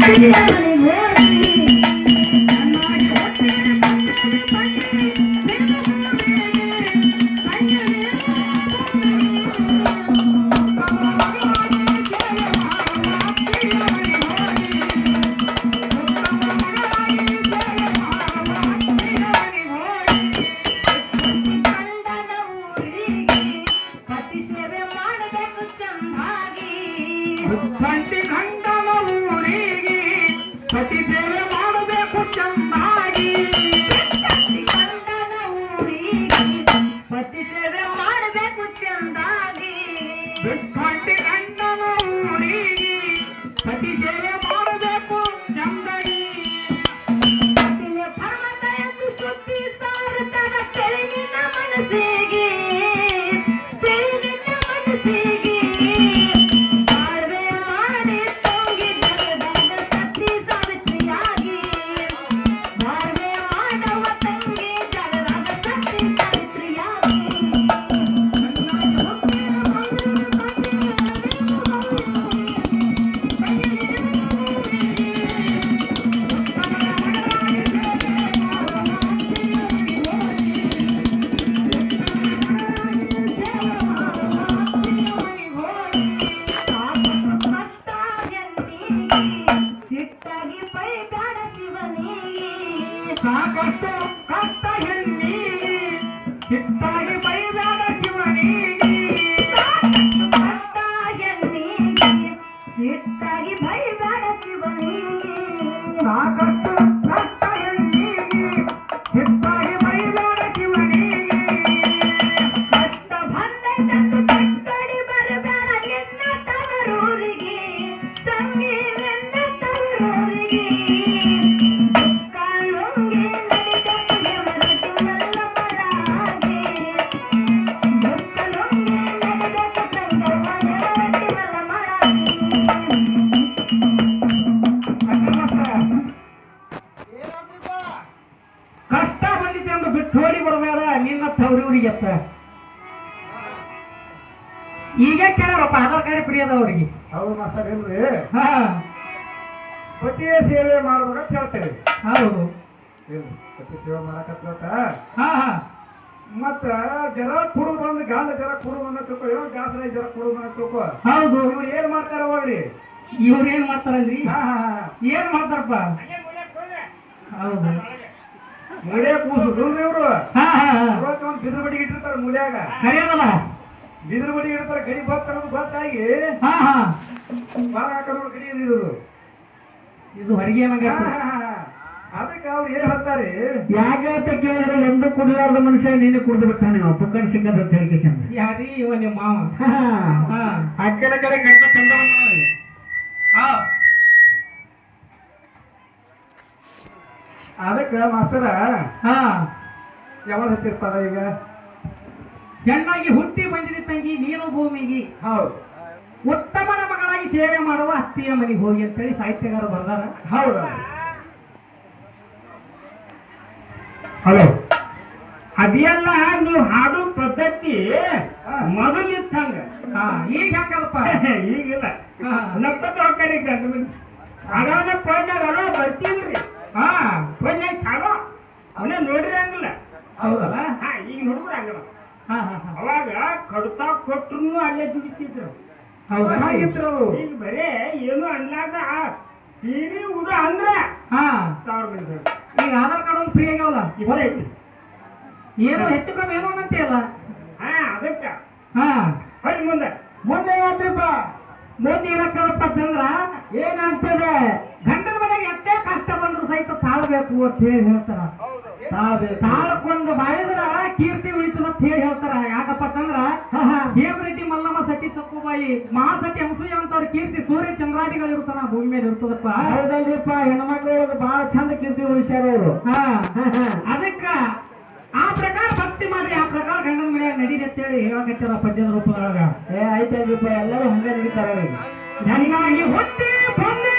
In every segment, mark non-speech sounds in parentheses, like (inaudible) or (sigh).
ಅತ್ತಿಯ ಪತಿ ಸೇವೆ ಮಾಡಬೇಕು ಚಂದಾಗಿ. ಪೈ ಶಿವನಿಗೆ ಸಾಕಷ್ಟು ಕಷ್ಟ ಹೆಣ್ಣಿ ಚಿತ್ತಾಗಿ ಬೈದಾದ ಆಧಾರ್ ಕಾರ್ಡ್ ಪ್ರಿಯದ ಅವ್ರಿಗೆ ಹೌದು ಮಾಸ್ತರ್ ಇಲ್ರಿ ಹಾ. ಪತಿಯ ಸೇವೆ ಮಾಡ್ಬೇಕಂತ ಹೇಳ್ತೇವೆ. ಹೌದು. ಇಲ್ರಿ ಪತಿ ಸೇವೆ ಮಾಡಕತ್ತ ಹಾ ಹಾ. ಮತ್ತ ಜರ ಕುಡು ಬಂದು ಗಾಂಧ ಜರ ಕುಡು ಬಂದ ತಿಳ್ಕೊ ಏನೋ ಗಾಸರ ಜರ ಕುಡು ಬಂದ ತಿಳ್ಕೊ. ಹೌದು. ಇವ್ರು ಏನ್ ಮಾಡ್ತಾರ ಹೋಗ್ರಿ ಇವ್ರು ಏನ್ ಮಾಡ್ತಾರಲ್ರಿ? ಹಾ ಹಾ ಹಾ. ಏನ್ ಮಾಡ್ತಾರಪ್ಪ? ಹೌದು. ಮುಳ್ಯ ಕೂಸು ಇವ್ರು. ಒಂದ್ ಬಿದ್ರ ಬಡಿ ಇಟ್ಟಿರ್ತಾರ ಮುಳ್ಯಾಗ. ಸರಿಯದಲ್ಲ? ಬಿದ್ರ ಬಡಿ ಇಡ್ತಾರೆ ಗಡಿ ಬರ್ತಾರ ಗೊತ್ತಾಗಿ ಹಾ ಹಾ. ಬಾಳ ಹಾಕೊಂಡು ಗಡಿ ಇದ್ರು ಇದು ಹೊರಗೆ ಅದಕ್ಕೆ ಅವ್ರು ಏನ್ ಹೇಳ್ತಾರೆ? ಯಾಕಂತ ಕೇಳಿದ್ರೆ ಎಂದು ಕುಡಿಲಾರ್ದ ಮನುಷ್ಯ ನೀನು ಕುಡಿದು ಬಿಟ್ಟಾನೆ ನಾವು. ಪುಕ್ಕನ್ ಸಿಕ್ಕದ ಹೇಳಿಕೆ ಯಾರಿ ಇವ ನಿಮ್ಮ ಮಾವ? ಹಾ ಅಕ್ಕನ ಕಡೆ ಗಂಡ ಚಂದ ಹಾ. ಅದಕ್ಕೆ ಮಾಸ್ತರ ಹಾ. ಯಾವಾಗ ಹತ್ತಿರ್ತಾರ ಈಗ? ಚೆನ್ನಾಗಿ ಹುಟ್ಟಿ ಬಂದಿದೆ ತಂಗಿ ನೀನು ಭೂಮಿಗೆ. ಹೌದು. ಉತ್ತಮನ ಮಗಳಾಗಿ ಸೇವೆ ಮಾಡುವ ಅತ್ತಿಯ ಮನೆಗೆ ಹೋಗಿ ಅಂತೇಳಿ ಸಾಹಿತ್ಯಗಾರ ಬರ್ದಾರ ಹೌದು. ಹಲೋ. ಅದೆಲ್ಲ ನೀವು ಹಾಡು ಪದ್ಧತಿ ಮೊದಲಿತ್ತಂಗ. ಹಾ. ಈಗ ಹಾಕಲ್ಪ (laughs) ಈಗಿಲ್ಲ. ನಪ್ಪತ್ತ ಹೋಗ್ತಾರೆ ಫೋನ್ಯಾಗ ಅಲೋ ಬರ್ತೀವ್ರಿ. ಹಾ. ಫೋನ್ಯಾಗ ಚಾಲೋ ಅವನೇ ನೋಡಿರಂಗಿಲ್ಲ ಹಂಗಿಲ್ಲ. ಹೌದಲ್ಲ? ಹಾ ಈಗ ನೋಡಿದ್ರೆ ಹಂಗಲ್ಲ ಹಾ ಹಾ ಹಾ ಅವಾಗ ಕಡ್ತಾ ಕೊಟ್ರು ಅಲ್ಲೇ ದುಡಿತಿದ್ರು. ಈಗ ಬರೇ ಏನು ಅನ್ಲಾರ್ದ. ಸೀರೆ ಉದ ಅಂದ್ರ ಈಗ ಆಧಾರ್ ಕಾರ್ಡ್ ಒಂದು ಫ್ರೀ ಆಗ್ಯಾವಲ್ಲ? ಇವರೇ ಐತಿ ಏನು ಹೆಚ್ಚು ಕಮ್ಮಿ ಏನು ಅನ್ನಂತೀಯಲ್ಲ ಹಾ ಅದಕ್ಕ. ಹಾ. ಮುಂದೆ. ಮುಂದೆ ಏನಾತ್ರಿಪ್ಪ ಮೋದಿ ಏನಕ್ಕಪ್ಪ ಚಂದ್ರ ಏನಾಗ್ತದೆ ಗಂಡನ ಮನೆಗೆ ಎಷ್ಟೇ ಕಷ್ಟ ಬಂದ್ರು ಸಹಿತ ತಾಳ್ಬೇಕು ಅಂತ ಹೇಳಿ ಹೇಳ್ತಾರ. ತಾಳ್ಕೊಂಡು ಬಾಳಿದ್ರ ಕೀರ್ತಿ ಉಳಿತದ ಅಂತ ಹೇಳಿ ಹೇಳ್ತಾರ. ಯಾಕಪ್ಪ ಅಂತಂದ್ರ ಹೇಮರೆಡ್ಡಿ ಮಲ್ಲಮ್ಮ ಸತಿ ಸಕ್ಕುಬಾಯಿ ಮಹಾಸತಿ ಹಂಸೂಯ ಅಂತವ್ರ ಕೀರ್ತಿ ಸೂರ್ಯ ಚಂದ್ರಾದಿಗಳು ಇರ್ತಾನ ಭೂಮಿ ಮೇಲೆ ಇರ್ತದಪ್ಪ. ಹೌದಲ್ರಿಪ್ಪ ಹೆಣ್ಮಕ್ಳು ಬಹಳ ಚಂದ ಕೀರ್ತಿ ಉಳಿಸ್ಯಾರ ಅವರು. ಹಾ. ಅದಕ್ಕ ಆ ಪ್ರಕಾರ ಭಕ್ತಿ ಮಾಡಿ ಆ ಪ್ರಕಾರ ಗಂಡನ ಮೇಲೆ ನಡೀರಿ ಅಂತೇಳಿ ಹೇಳಕತ್ತಾರ ಪದ್ಯದ ರೂಪದೊಳಗ. ಏ ಐತೆ ಎಲ್ಲರೂ ಹಂಗೆ ನಡೀತಾರ. ನನಗಾಗಿ ಹುಟ್ಟಿ ಬಂದೇರಿ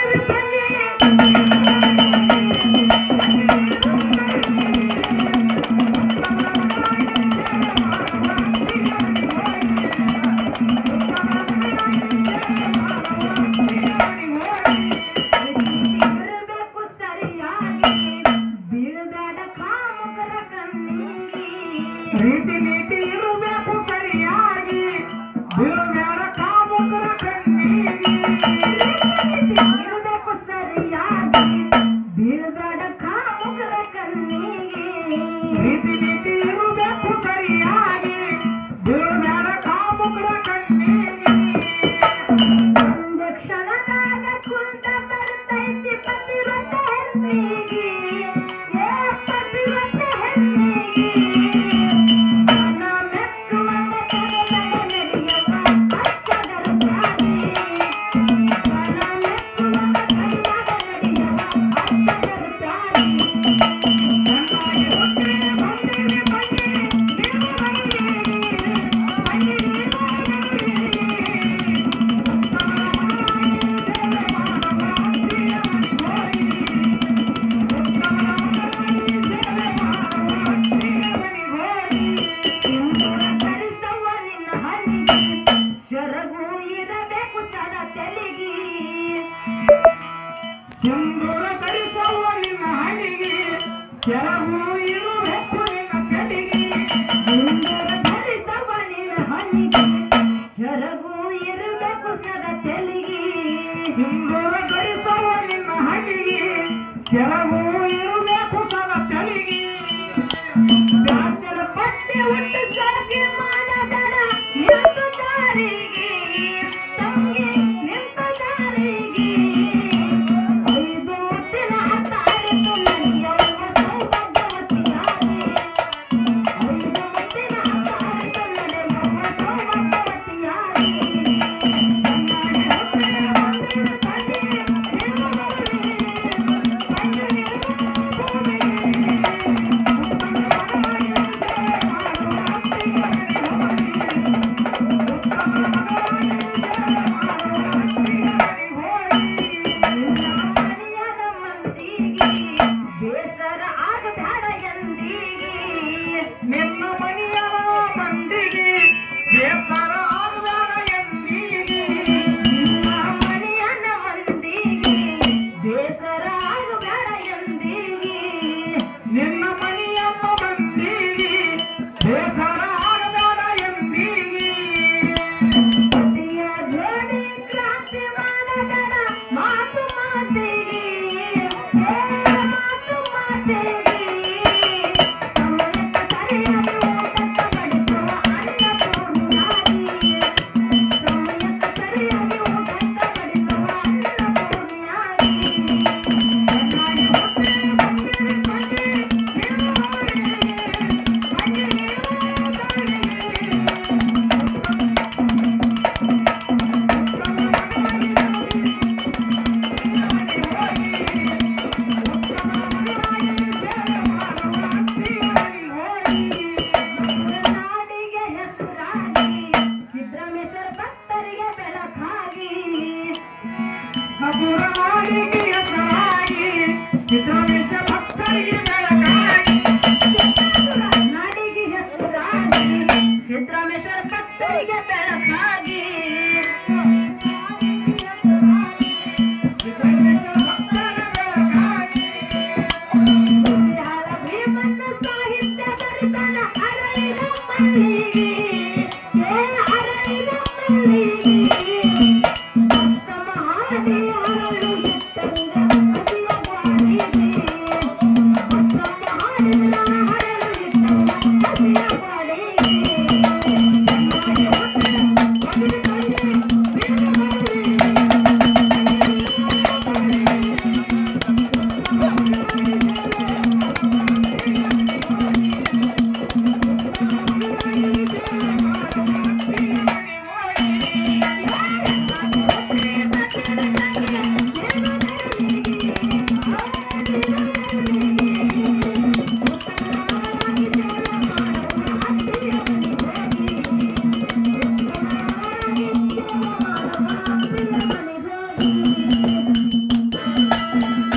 thank you যারা ಸಾಹಿತ್ಯ ಬರ್ತನ ಅರಳಿದ ಮಲ್ಲಿಗೆ